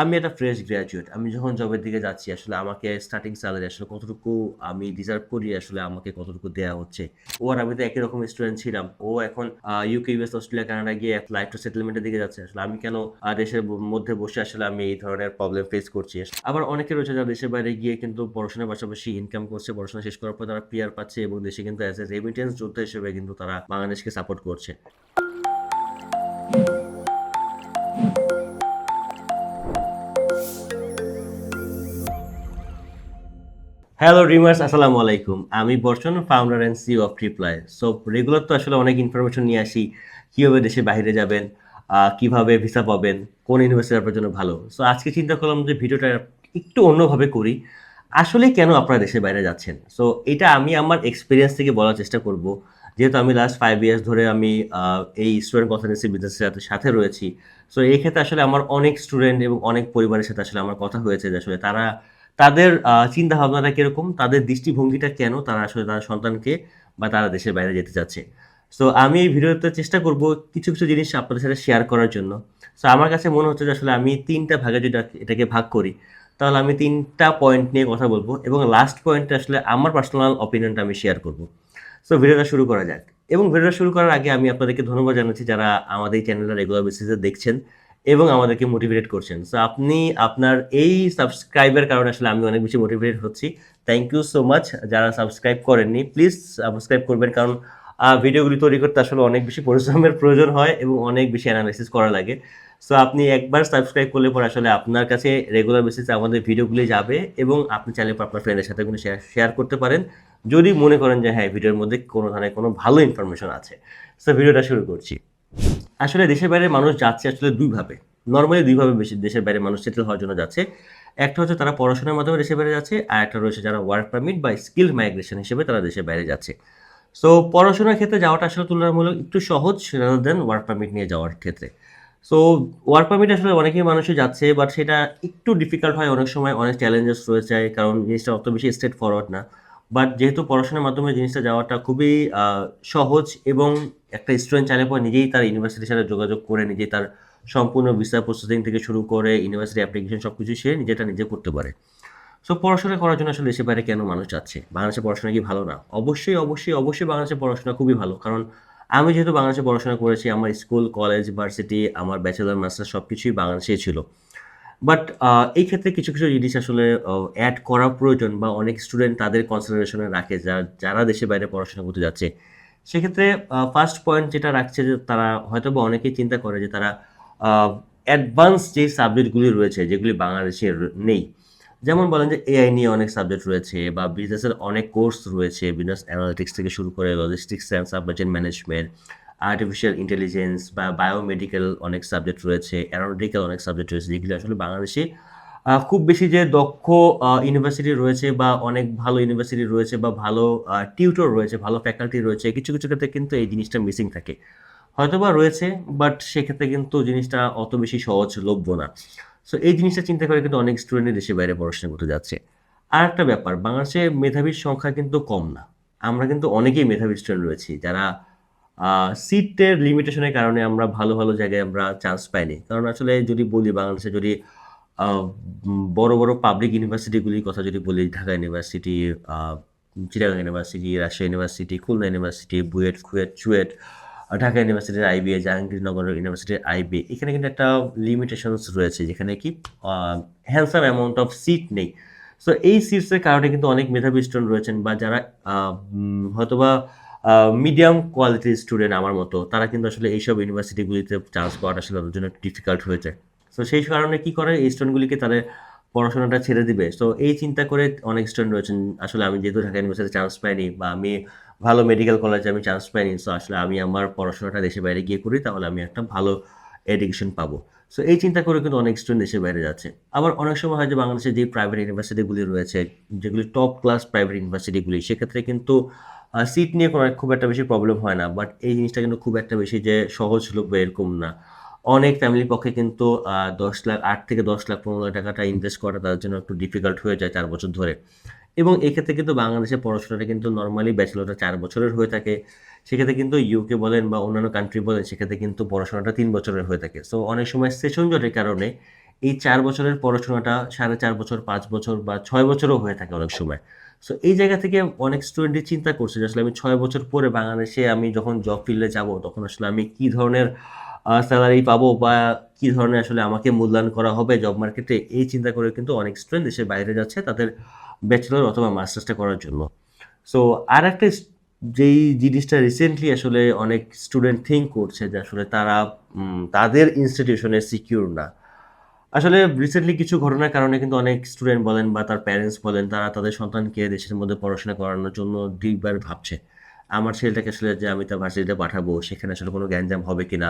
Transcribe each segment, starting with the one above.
আমি একটা fresh graduate আমি যখন জবের দিকে যাচ্ছি, আসলে আমাকে স্টার্টিং স্যালারি আসলে কতটুকু আমি ডিজার্ভ করি, আসলে আমাকে কতটুকু দেওয়া হচ্ছে। ও আর আমি তো একই রকম স্টুডেন্ট ছিলাম। ও এখন ইউকে ইউএস অস্ট্রেলিয়া কানাডা গিয়ে লাইফ টু সেটেলমেন্টের দিকে যাচ্ছে। আসলে আমি কেন দেশের মধ্যে বসে আসলে আমি এই ধরনের প্রবলেম ফেস করছি? আবার অনেকে রয়েছে যারা দেশের বাইরে গিয়ে কিন্তু পড়াশোনার পাশাপাশি ইনকাম করছে, পড়াশোনা শেষ করার পর তারা পিয়ার পাচ্ছে এবং দেশে কিন্তু অ্যাজ এ রেমিটেন্স যোদ্ধা হিসেবে কিন্তু তারা বাংলাদেশকে সাপোর্ট করছে। হ্যালো রিমার্স আসসালামু আলাইকুম। আমি Barshan founder and CEO of Triply so regular তো আসলে অনেক ইনফরমেশন নিয়ে আসি, কীভাবে দেশে বাইরে যাবেন কীভাবে ভিসা পাবেন, কোন ইউনিভার্সিটি আপনার জন্য ভালো। সো আজকে চিন্তা করলাম যে ভিডিওটা একটু অন্যভাবে করি। আসলে কেন আপনারা দেশের বাইরে যাচ্ছেন? সো এটা আমি আমার এক্সপিরিয়েন্স থেকে বলার চেষ্টা করব। যেহেতু আমি লাস্ট ফাইভ ইয়ার্স ধরে আমি এই স্টুডেন্ট কনসালটেন্সি বিজনেসের সাথে সাথে রয়েছি। সো এই ক্ষেত্রে আসলে আমার অনেক স্টুডেন্ট এবং অনেক পরিবারের সাথে আসলে আমার কথা হয়েছে যে আসলে তারা তাদের চিন্তা ভাবনাটা কীরকম? তাদের দৃষ্টিভঙ্গিটা কেন তারা আসলে তার সন্তানকে বা তারা দেশের বাইরে যেতে চাচ্ছে? সো আমি এই ভিডিওতে চেষ্টা করব কিছু কিছু জিনিস আপনাদের সাথে শেয়ার করার জন্য। সো আমার কাছে মনে হচ্ছে যে আসলে আমি তিনটা ভাগে যদি এটাকে ভাগ করি, তাহলে আমি তিনটা পয়েন্ট নিয়ে কথা বলব এবং লাস্ট পয়েন্টে আসলে আমার পার্সোনাল অপিনিয়নটা আমি শেয়ার করব। সো ভিডিওটা শুরু করা যাক। এবং ভিডিওটা শুরু করার আগে আমি আপনাদেরকে ধন্যবাদ জানাচ্ছি যারা আমাদের এই চ্যানেলটা রেগুলার বেসিসে দেখছেন। এবং আমাদেরকে মোটিভেট করছেন। সো আপনি আপনার এই সাবস্ক্রাইবের কারণে আসলে আমি অনেক বেশি মোটিভেট হচ্ছি। থ্যাংক ইউ সো মাচ যারা সাবস্ক্রাইব করেননি প্লিজ সাবস্ক্রাইব করবেন। কারণ ভিডিওগুলি তৈরি করতে আসলে অনেক বেশি পরিশ্রমের প্রয়োজন হয় এবং অনেক বেশি অ্যানালাইসিস করা লাগে। সো আপনি একবার সাবস্ক্রাইব করলে পর আসলে আপনার কাছে রেগুলার বেসিসে আমাদের ভিডিওগুলি যাবে এবং আপনি চাইলে আপনার ফ্রেন্ডের সাথে কোনো শেয়ার করতে পারেন। যদি মনে করেন যে হ্যাঁ ভিডিওর মধ্যে কোনো ধরনের কোনো ভালো ইনফরমেশন আছে। সো ভিডিওটা শুরু করছি। আসলে দেশের বাইরে মানুষ যাচ্ছে আসলে দুইভাবে। নর্মালি দুইভাবে বেশি দেশের বাইরে মানুষ সেটেল হওয়ার জন্য যাচ্ছে। একটা হচ্ছে তারা পড়াশোনার মাধ্যমে দেশের বাইরে যাচ্ছে, আর একটা রয়েছে যারা ওয়ার্ক পারমিট বা স্কিল মাইগ্রেশন হিসেবে তারা দেশের বাইরে যাচ্ছে। সো পড়াশোনার ক্ষেত্রে যাওয়াটা আসলে তুলনামূলক একটু সহজ রাদার দেন ওয়ার্ক পারমিট নিয়ে যাওয়ার ক্ষেত্রে। সো ওয়ার্ক পারমিট আসলে অনেকেই মানুষই যাচ্ছে বাট সেটা একটু ডিফিকাল্ট হয় অনেক সময়, অনেক চ্যালেঞ্জেস রয়েছে কারণ জিনিসটা অত বেশি স্ট্রেট ফরওয়ার্ড না। বাট যেহেতু পড়াশোনার মাধ্যমে জিনিসটা যাওয়াটা খুবই সহজ এবং একটা স্টুডেন্ট চাইলে পর নিজেই তার ইউনিভার্সিটির সাথে যোগাযোগ করে, নিজেই তার সম্পূর্ণ ভিসা প্রসেসিং থেকে শুরু করে ইউনিভার্সিটি অ্যাপ্লিকেশন সব কিছু সে নিজেটা নিজে করতে পারে। সো পড়াশোনা করার জন্য আসলে দেশের বাইরে কেন মানুষ যাচ্ছে? বাংলাদেশে পড়াশোনা কি ভালো না? অবশ্যই অবশ্যই অবশ্যই বাংলাদেশে পড়াশোনা খুবই ভালো। কারণ আমি যেহেতু বাংলাদেশে পড়াশোনা করেছি, আমার স্কুল কলেজ ভার্সিটি আমার ব্যাচেলর মাস্টার সব কিছুই বাংলাদেশেই ছিল। বাট এই ক্ষেত্রে কিছু কিছু জিনিস আসলে অ্যাড করা প্রয়োজন বা অনেক স্টুডেন্ট তাদের কনসিডারেশনে রাখে, যা, যারা দেশের বাইরে পড়াশোনা করতে যাচ্ছে। সেক্ষেত্রে ফার্স্ট পয়েন্ট যেটা রাখছে যে তারা হয়তো বা অনেকেই চিন্তা করে যে তারা অ্যাডভান্স যে সাবজেক্টগুলি রয়েছে, যেগুলি বাংলাদেশে নেই। যেমন বলেন যে এআই নিয়ে অনেক সাবজেক্ট রয়েছে বা বিজনেসের অনেক কোর্স রয়েছে বিজনেস অ্যানালিটিক্স থেকে শুরু করে logistics and supply chain management artificial intelligence বা বায়োমেডিক্যাল অনেক সাবজেক্ট রয়েছে অ্যারোনটিক্যাল অনেক সাবজেক্ট রয়েছে, যেগুলো আসলে বাংলাদেশে খুব বেশি যে দক্ষ ইউনিভার্সিটি রয়েছে বা অনেক ভালো ইউনিভার্সিটি রয়েছে বা ভালো টিউটর রয়েছে, ভালো ফ্যাকাল্টি রয়েছে, কিছু কিছু ক্ষেত্রে কিন্তু এই জিনিসটা মিসিং থাকে। হয়তোবা রয়েছে বাট সেক্ষেত্রে কিন্তু জিনিসটা অত বেশি সহজলভ্য না। সো এই জিনিসটা চিন্তা করে কিন্তু অনেক স্টুডেন্টই দেশে বাইরে পড়াশোনা করতে যাচ্ছে। আর একটা ব্যাপার, বাংলাদেশে মেধাবীর সংখ্যা কিন্তু কম না। আমরা কিন্তু অনেকেই মেধাবী স্টুডেন্ট রয়েছি, যারা সিটের লিমিটেশনের কারণে আমরা ভালো ভালো জায়গায় আমরা চান্স পাইনি। কারণ আসলে যদি বলি বাংলাদেশে যদি বড় বড় পাবলিক ইউনিভার্সিটিগুলির কথা যদি বলি, Dhaka university Chittagong university Rajshahi university Khulna university BUET, KUET, CUET Dhaka ইউনিভার্সিটির আইবিএ জাহাঙ্গীরনগর ইউনিভার্সিটির আইবিএ এখানে কিন্তু একটা লিমিটেশনস রয়েছে, যেখানে কি হ্যান্ডসাম অ্যামাউন্ট অফ সিট নেই। সো এই সিটসের কারণে কিন্তু অনেক মেধাবী স্টুডেন্ট রয়েছেন বা যারা হয়তোবা মিডিয়াম কোয়ালিটির স্টুডেন্ট আমার মতো, তারা কিন্তু আসলে এইসব ইউনিভার্সিটিগুলিতে চান্স পাওয়াটা আসলে তাদের জন্য ডিফিকাল্ট হয়ে যায়। সো সেই কারণে কি করে? এই স্টুডেন্টগুলিকে তাদের পড়াশোনাটা ছেড়ে দিবে। সো এই চিন্তা করে অনেক স্টুডেন্ট রয়েছেন। আসলে আমি যেহেতু ঢাকা ইউনিভার্সিটিতে চান্স পাইনি বা আমি ভালো মেডিকেল কলেজে আমি চান্স পাইনি সো আসলে আমি আমার পড়াশোনাটা দেশের বাইরে গিয়ে করি, তাহলে আমি একটা ভালো এডুকেশন পাবো। সো এই চিন্তা করে কিন্তু অনেক স্টুডেন্ট দেশের বাইরে যাচ্ছে। আবার অনেক সময় হয় যে বাংলাদেশের যে প্রাইভেট ইউনিভার্সিটিগুলি রয়েছে, যেগুলি টপ ক্লাস প্রাইভেট ইউনিভার্সিটিগুলি সেক্ষেত্রে কিন্তু সিট নিয়ে কোনো খুব একটা বেশি প্রবলেম হয় না। বাট এই জিনিসটা কিন্তু খুব একটা বেশি যে সহজলভ্য এরকম না। অনেক ফ্যামিলির পক্ষে কিন্তু দশ লাখ, আট থেকে দশ লাখ পনেরো লাখ টাকাটা ইনভেস্ট করা তাদের জন্য একটু ডিফিকাল্ট হয়ে যায় চার বছর ধরে। এবং এক্ষেত্রে কিন্তু বাংলাদেশের পড়াশোনাটা কিন্তু নর্মালি ব্যাচেলরটা চার বছরের হয়ে থাকে। সেক্ষেত্রে কিন্তু ইউকে বলেন বা অন্যান্য কান্ট্রি বলেন, সেক্ষেত্রে কিন্তু পড়াশোনাটা তিন বছরের হয়ে থাকে। সো অনেক সময় সেশন জটের কারণে এই চার বছরের পড়াশোনাটা সাড়ে চার বছর, পাঁচ বছর বা ছয় বছরও হয়ে থাকে অনেক সময়। সো এই জায়গা থেকে অনেক স্টুডেন্টই চিন্তা করছে যে আসলে আমি ছয় বছর পরে বাংলাদেশে আমি যখন জব ফিল্ডে যাব, তখন আসলে আমি কী ধরনের স্যালারি পাবো বা কি ধরনের আসলে আমাকে মূল্যায়ন করা হবে জব মার্কেটে এই চিন্তা করে কিন্তু অনেক স্টুডেন্ট দেশের বাইরে যাচ্ছে তাদের ব্যাচেলর অথবা মাস্টার্সটা করার জন্য। সো আর একটা যেই জিনিসটা রিসেন্টলি আসলে অনেক স্টুডেন্ট থিঙ্ক করছে যে আসলে তারা তাদের ইনস্টিটিউশনে সিকিউর না। আসলে রিসেন্টলি কিছু ঘটনার কারণে কিন্তু অনেক স্টুডেন্ট বলেন বা তার প্যারেন্টস বলেন, তারা তাদের সন্তানকে দেশের মধ্যে পড়াশোনা করানোর জন্য দুইবার ভাবছে। আমার ছেলেটাকে আসলে যে আমি তার ভার্সিটিতে পাঠাবো, সেখানে আসলে কোনো গ্যাঞ্জাম হবে কিনা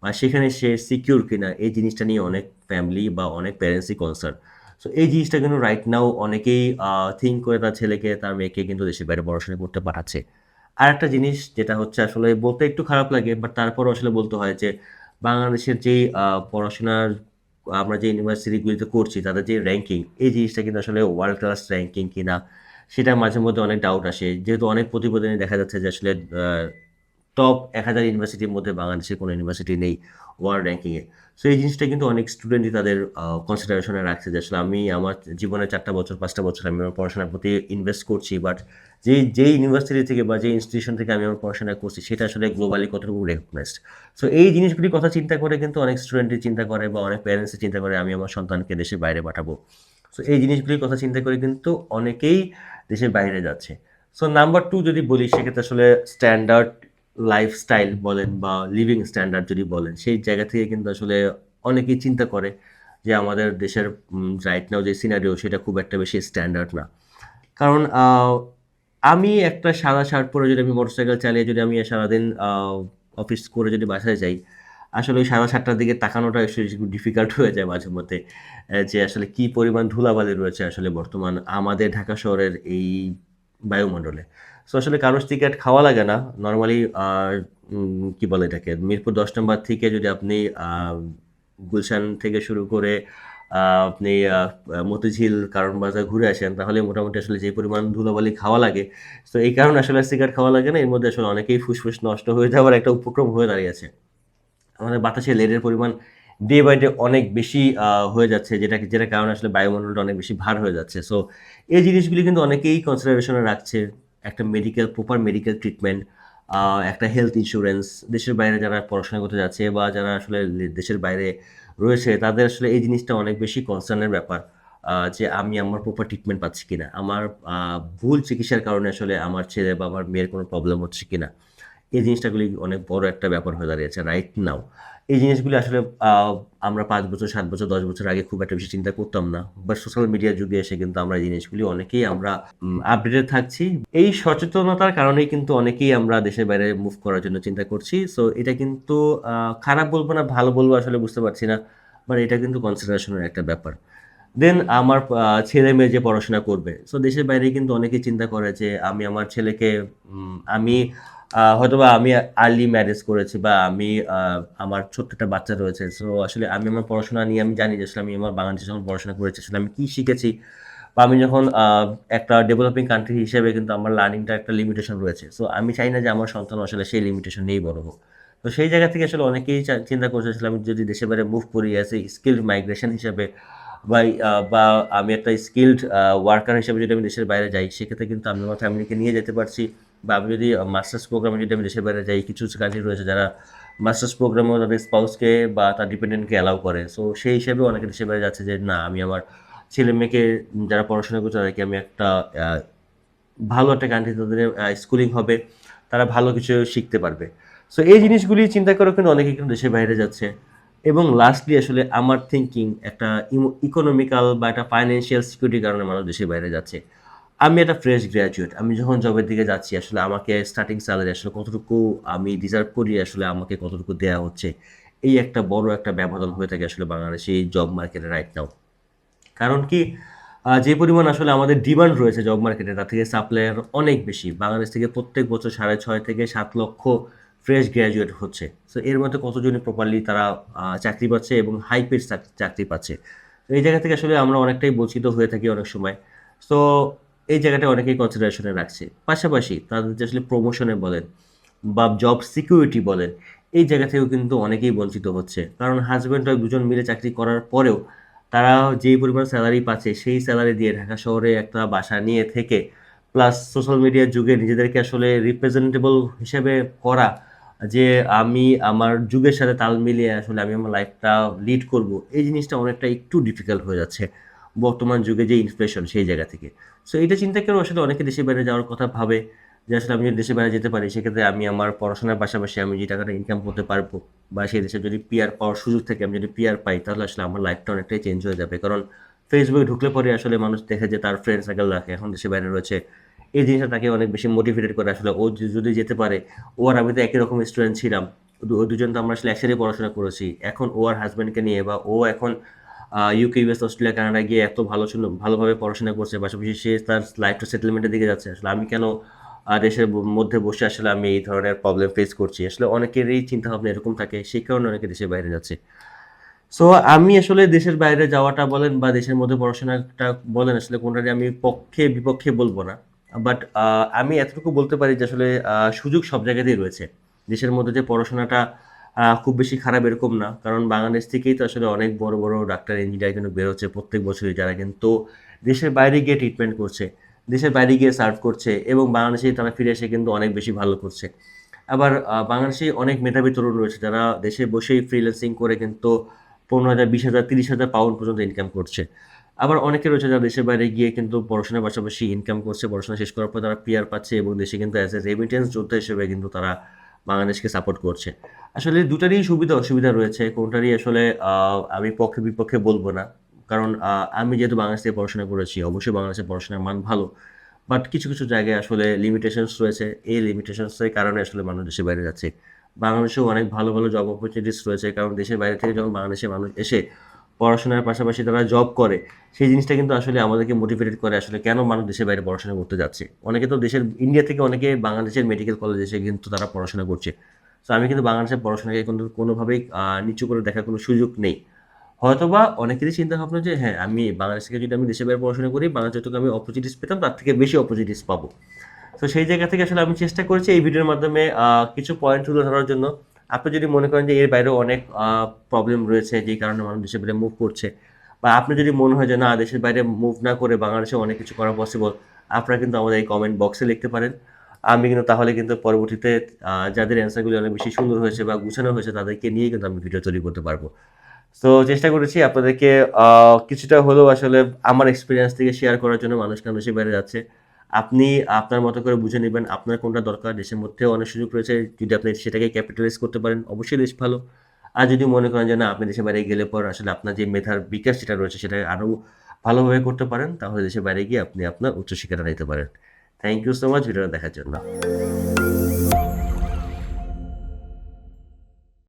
বা সেখানে সে সিকিউর কিনা, এই জিনিসটা নিয়ে অনেক ফ্যামিলি বা অনেক প্যারেন্টসই কনসার্ন সো এই জিনিসটা কিন্তু রাইট নাও অনেকেই থিঙ্ক করে তার ছেলেকে, তার মেয়েকে কিন্তু দেশের বাইরে পড়াশোনা করতে পাঠাচ্ছে। আর একটা জিনিস যেটা হচ্ছে আসলে বলতে একটু খারাপ লাগে বাট তারপরও আসলে বলতে হয় যে বাংলাদেশের যেই পড়াশোনার, আমরা যে ইউনিভার্সিটিগুলিতে করছি, তাদের যে র্যাঙ্কিং এই জিনিসটা কিন্তু আসলে ওয়ার্ল্ড ক্লাস র্যাঙ্কিং কিনা সেটা মাঝে মধ্যে অনেক ডাউট আসে। যেহেতু অনেক প্রতিবেদনে দেখা যাচ্ছে যে আসলে টপ এক হাজার ইউনিভার্সিটির মধ্যে বাংলাদেশের কোনো ইউনিভার্সিটি নেই ওয়ার্ল্ড র্যাঙ্কিংয়ে সো এই জিনিসটা কিন্তু অনেক স্টুডেন্টই তাদের কনসিডারেশনে রাখছে যে আসলে আমি আমার জীবনে চারটা বছর, পাঁচটা বছর আমি আমার পড়াশোনার প্রতি ইনভেস্ট করছি বাট যে যেই ইউনিভার্সিটি থেকে বা যে ইনস্টিটিউশন থেকে আমি আমার পড়াশোনা করছি, সেটা আসলে গ্লোবালি কতটুকু রেকগনাইজড সো এই জিনিসগুলির কথা চিন্তা করে কিন্তু অনেক স্টুডেন্টই চিন্তা করে বা অনেক প্যারেন্টসই চিন্তা করে, আমি আমার সন্তানকে দেশের বাইরে পাঠাবো। সো এই জিনিসগুলির কথা চিন্তা করে কিন্তু অনেকেই দেশের বাইরে যাচ্ছে। সো নাম্বার টু যদি বলি, সেক্ষেত্রে আসলে স্ট্যান্ডার্ড লাইফস্টাইল বলেন বা লিভিং স্ট্যান্ডার্ড যদি বলেন, সেই জায়গা থেকে কিন্তু আসলে অনেকেই চিন্তা করে যে আমাদের দেশের রাইট নাও যে সিনারিও সেটা খুব একটা বেশি স্ট্যান্ডার্ড না। কারণ আমি একটা সাদা শার্ট পরে যদি আমি মোটরসাইকেল চালিয়ে যদি আমি সারাদিন অফিস করে যদি বাসায় যাই আসলে ওই সাড়ে সাতটার দিকে তাকানোটা একটু ডিফিকাল্ট হয়ে যায় মাঝে মধ্যে যে আসলে কি পরিমাণ ধুলাবালি রয়েছে আসলে বর্তমান আমাদের ঢাকা শহরের এই বায়ুমণ্ডলে। সো আসলে কারোর টিকিট খাওয়া লাগে না। নর্মালি কি বলে এটাকে? মিরপুর দশ নম্বর থেকে যদি আপনি গুলশান থেকে শুরু করে আপনি মতিঝিল কারণ বাজার ঘুরে আসেন, তাহলে মোটামুটি আসলে যে পরিমাণ ধুলাবালি খাওয়া লাগে, তো এই কারণে আসলে সিগারেট খাওয়া লাগে না। এর মধ্যে আসলে অনেকেই ফুসফুস নষ্ট হয়ে যাওয়ার একটা উপক্রম হয়ে দাঁড়িয়েছে আমাদের বাতাসে লেডের পরিমাণ ডে বাই ডে অনেক বেশি হয়ে যাচ্ছে, যেটা যেটা কারণে আসলে বায়ুমণ্ডলটা অনেক বেশি ভার হয়ে যাচ্ছে। সো এই জিনিসগুলি কিন্তু অনেকেই কনসিডারেশনে রাখছে। একটা মেডিকেল প্রপার মেডিকেল ট্রিটমেন্ট একটা হেলথ ইন্স্যুরেন্স দেশের বাইরে যারা পড়াশোনা করতে যাচ্ছে বা যারা আসলে দেশের বাইরে রয়েছে, তাদের আসলে এই জিনিসটা অনেক বেশি কনসার্নের ব্যাপার যে আমি আমার প্রপার ট্রিটমেন্ট পাচ্ছি কিনা, আমার ভুল চিকিৎসার কারণে আসলে আমার ছেলে বা আমার মেয়ের কোনো প্রবলেম হচ্ছে কিনা। এই জিনিসটাগুলি অনেক বড় একটা ব্যাপার হয়ে দাঁড়িয়েছে রাইট নাও এই জিনিসগুলি আসলে আমরা পাঁচ বছর, সাত বছর, দশ বছর আগে খুব একটা বেশি চিন্তা করতাম না। বা সোশ্যাল মিডিয়ার যুগে এসে কিন্তু আমরা এই জিনিসগুলি অনেকেই আমরা আপডেটেড থাকছি। এই সচেতনতার কারণেই কিন্তু অনেকেই আমরা দেশের বাইরে মুভ করার জন্য চিন্তা করছি। সো এটা কিন্তু খারাপ বলব না, ভালো বলব আসলে বুঝতে পারছি না। বাট এটা কিন্তু কনসিডারেশনের একটা ব্যাপার। দেন আমার ছেলে মেয়ে যে পড়াশোনা করবে। সো দেশের বাইরে কিন্তু অনেকে চিন্তা করে যে, আমি আমার ছেলেকে আমি হয়তোবা আমি আর্লি ম্যারেজ করেছি বা আমি আমার ছোট্ট একটা বাচ্চা রয়েছে। সো আসলে আমি আমার পড়াশোনা নিয়ে আমি জানি যে আসলে আমি আমার বাংলাদেশে যখন পড়াশোনা করেছি। আসলে আমি কী শিখেছি? বা আমি যখন একটা ডেভেলপিং কান্ট্রি হিসেবে কিন্তু আমার লার্নিংটা একটা লিমিটেশন রয়েছে। সো আমি চাই না যে আমার সন্তান আসলে সেই লিমিটেশন নিয়েই বড় হোক। তো সেই জায়গা থেকে আসলে অনেকেই চিন্তা করছে আমি যদি দেশের বাইরে মুভ করি এ স্কিল্ড মাইগ্রেশন হিসেবে বা বা আমি একটা স্কিল্ড ওয়ার্কার হিসেবে যদি আমি দেশের বাইরে যাই, সেক্ষেত্রে কিন্তু আমি আমার ফ্যামিলিকে নিয়ে যেতে পারছি। বা আমি যদি মাস্টার্স প্রোগ্রামে যদি আমি দেশের বাইরে যাই, কিছু কান্ট্রি রয়েছে যারা মাস্টার্স প্রোগ্রামেও তাদের স্পাউসকে বা তার ডিপেন্ডেন্টকে অ্যালাউ করে। সো সেই হিসেবে অনেকে দেশের বাইরে যাচ্ছে যে, না, আমি আমার ছেলে মেয়েকে যারা পড়াশোনা করছে, তাদেরকে আমি একটা ভালো একটা কান্ট্রি তাদের স্কুলিং হবে, তারা ভালো কিছু শিখতে পারবে। সো এই জিনিসগুলি চিন্তা করে কিন্তু অনেকে কিন্তু দেশের বাইরে যাচ্ছে। এবং লাস্টলি আসলে আমার থিঙ্কিং একটা ইকোনমিক্যাল বা একটা ফাইন্যান্সিয়াল সিকিউরিটির কারণে মানুষ দেশের বাইরে যাচ্ছে। আমি একটা ফ্রেশ গ্র্যাজুয়েট আমি যখন জবের দিকে যাচ্ছি, আসলে আমাকে স্টার্টিং স্যালারি আসলে কতটুকু আমি ডিজার্ভ করি, আসলে আমাকে কতটুকু দেওয়া হচ্ছে, এই একটা বড় একটা ব্যবধান হয়ে থাকে আসলে বাংলাদেশে এই জব মার্কেটে রাইট নাও কারণ কি যে পরিমাণ আসলে আমাদের ডিমান্ড রয়েছে জব মার্কেটে তার থেকে সাপ্লায়ার অনেক বেশি। বাংলাদেশ থেকে প্রত্যেক বছর সাড়ে ছয় থেকে সাত লক্ষ ফ্রেশ গ্র্যাজুয়েট হচ্ছে। সো এর মধ্যে কতজনই প্রপারলি তারা চাকরি পাচ্ছে এবং হাই পেড চাকরি পাচ্ছে। এই জায়গা থেকে আসলে আমরা অনেকটাই বঞ্চিত হয়ে থাকি অনেক সময়। সো এই জায়গাটা অনেকেই কনসিডারেশনে রাখছে। পাশাপাশি তাদের যে আসলে প্রমোশনে বলেন বা জব সিকিউরিটি বলেন, এই জায়গা থেকেও কিন্তু অনেকেই বঞ্চিত হচ্ছে। কারণ হাজব্যান্ড ওয়াইফ দুজন মিলে চাকরি করার পরেও তারা যেই পরিমাণ স্যালারি পাচ্ছে, সেই স্যালারি দিয়ে ঢাকা শহরে একটা বাসা নিয়ে থেকে প্লাস সোশ্যাল মিডিয়ার যুগে নিজেদেরকে আসলে রিপ্রেজেন্টেবল হিসেবে করা, যে আমি আমার যুগের সাথে তাল মিলিয়ে আসলে আমি আমার লাইফটা লিড করব, এই জিনিসটা অনেকটা একটু ডিফিকাল্ট হয়ে যাচ্ছে। বর্তমান যুগে যে ইনফ্লেশন সেই জায়গা থেকে। সো এটা চিন্তা করে আসলে অনেকে দেশে বাইরে যাওয়ার কথা ভাবে যে, আসলে আমি যদি দেশে বাইরে যেতে পারি, সেক্ষেত্রে আমি আমার পড়াশোনার পাশাপাশি আমি যে টাকাটা ইনকাম করতে পারব বা সেই দেশে যদি পিআর পাওয়ার সুযোগ থাকে, আমি যদি পিআর পাই, তাহলে আসলে আমার লাইফটা অনেকটাই চেঞ্জ হয়ে যাবে। কারণ ফেসবুকে ঢুকলে পরে আসলে মানুষ দেখে যে তার ফ্রেন্ড সার্কেল রাখে এখন দেশে বাইরে রয়েছে। এই জিনিসটা তাকে অনেক বেশি মোটিভেটেড করে আসলে ও যদি- যেতে পারে, ও আর আমি তো একই রকম স্টুডেন্ট ছিলাম। ওই দুজন তো আমরা আসলে একসাথে পড়াশোনা করেছি। এখন ও আর হাজব্যান্ডকে নিয়ে বা ও এখন ইউকে ইউএস অস্ট্রেলিয়া কানাডা গিয়ে এত ভালো ছিল, ভালোভাবে পড়াশোনা করছে, পাশাপাশি সে তার লাইফটা সেটেলমেন্টের দিকে যাচ্ছে। আসলে আমি কেন দেশের মধ্যে বসে আসলে আমি এই ধরনের প্রবলেম ফেস করছি? আসলে অনেকেরই চিন্তা ভাবনা এরকম থাকে, সেই কারণে অনেকে দেশের বাইরে যাচ্ছে। সো আমি আসলে দেশের বাইরে যাওয়াটা বলেন বা দেশের মধ্যে পড়াশোনাটা বলেন, আসলে কোনটারই আমি পক্ষে, বিপক্ষে বলব না। বাট আমি এতটুকু বলতে পারি যে আসলে সুযোগ সব জায়গাতেই রয়েছে। দেশের মধ্যে যে পড়াশোনাটা খুব বেশি খারাপ এরকম না। কারণ বাংলাদেশ থেকেই তো আসলে অনেক বড় বড় ডাক্তার ইঞ্জিনিয়ার কিন্তু বেরোচ্ছে প্রত্যেক বছরই যারা কিন্তু দেশের বাইরে গিয়ে ট্রিটমেন্ট করছে, দেশের বাইরে গিয়ে সার্ভ করছে এবং বাংলাদেশেই তারা ফিরে এসে কিন্তু অনেক বেশি ভালো করছে। আবার বাংলাদেশে অনেক মেধাবী তরুণ রয়েছে যারা দেশে বসেই ফ্রিল্যান্সিং করে কিন্তু পনেরো হাজার, বিশ হাজার, তিরিশ হাজার পাউন্ড পর্যন্ত ইনকাম করছে। আবার অনেকে রয়েছে যারা দেশের বাইরে গিয়ে কিন্তু পড়াশোনার পাশাপাশি ইনকাম করছে, পড়াশোনা শেষ করার পর তারা পিআর পাচ্ছে এবং দেশে কিন্তু অ্যাজ এ রেমিটেন্স যোদ্ধা হিসেবে কিন্তু তারা বাংলাদেশকে সাপোর্ট করছে। আসলে দুটারই সুবিধা অসুবিধা রয়েছে, কোনটারই আসলে আমি পক্ষে বিপক্ষে বলব না। কারণ আমি যেহেতু বাংলাদেশ থেকে পড়াশোনা করেছি, অবশ্যই বাংলাদেশের পড়াশোনার মান ভালো। বাট কিছু কিছু জায়গায় আসলে লিমিটেশনস রয়েছে। এই লিমিটেশনসের কারণে আসলে মানুষ দেশের বাইরে যাচ্ছে। বাংলাদেশেও অনেক ভালো ভালো জব অপরচুনিটিস রয়েছে। কারণ দেশের বাইরে থেকে যখন বাংলাদেশে মানুষ এসে পড়াশোনার পাশাপাশি তারা জব করে, সেই জিনিসটা কিন্তু আসলে আমাদেরকে মোটিভেটেড করে আসলে কেন মানুষ দেশের বাইরে পড়াশোনা করতে যাচ্ছে? অনেকে তো দেশের ইন্ডিয়া থেকে অনেকে বাংলাদেশের মেডিকেল কলেজে এসে কিন্তু তারা পড়াশোনা করছে। তো আমি কিন্তু বাংলাদেশের পড়াশোনাকে কিন্তু কোনোভাবেই নিচু করে দেখার কোনো সুযোগ নেই। হয়তোবা অনেকেরই চিন্তা ভাবনা যে হ্যাঁ আমি বাংলাদেশ থেকে যদি আমি দেশের বাইরে পড়াশোনা করি, বাংলাদেশ থেকে আমি অপরচুনিটিস পেতাম, তার থেকে বেশি অপরচুনিটিস পাবো। তো সেই জায়গা থেকে আসলে আমি চেষ্টা করেছি এই ভিডিওর মাধ্যমে কিছু পয়েন্ট তুলে ধরার জন্য। আপনি যদি মনে করেন যে এর বাইরেও অনেক প্রবলেম রয়েছে যেই কারণে মানুষ দেশের বাইরে মুভ করছে, বা আপনি যদি মনে হয় যে না, দেশের বাইরে মুভ না করে বাংলাদেশে অনেক কিছু করা পসিবল আপনারা কিন্তু আমাদের এই কমেন্ট বক্সে লিখতে পারেন। আমি কিন্তু তাহলে কিন্তু পরবর্তীতে যাদের অ্যান্সারগুলি অনেক বেশি সুন্দর হয়েছে বা গুছানো হয়েছে তাদেরকে নিয়ে কিন্তু আমি ভিডিও তৈরি করতে পারব। তো চেষ্টা করেছি আপনাদেরকে কিছুটা হলেও আসলে আমার এক্সপিরিয়েন্স থেকে শেয়ার করার জন্য মানুষ কেন বাইরে যাচ্ছে। আপনি আপনার মতো করে বুঝে নেবেন আপনার কোনটা দরকার। দেশের মধ্যেও অনেক সুযোগ রয়েছে। যদি আপনি সেটাকে ক্যাপিটালাইজ করতে পারেন, অবশ্যই দেশ ভালো। আর যদি মনে করেন যে, না, আপনি দেশের বাইরে গেলে পর আসলে আপনার যে মেধার বিকাশ যেটা রয়েছে, সেটা আরও ভালোভাবে করতে পারেন, তাহলে দেশের বাইরে গিয়ে আপনি আপনার উচ্চশিক্ষাটা নিতে পারেন। থ্যাংক ইউ সো মাচ ভিডিওটা দেখার জন্য।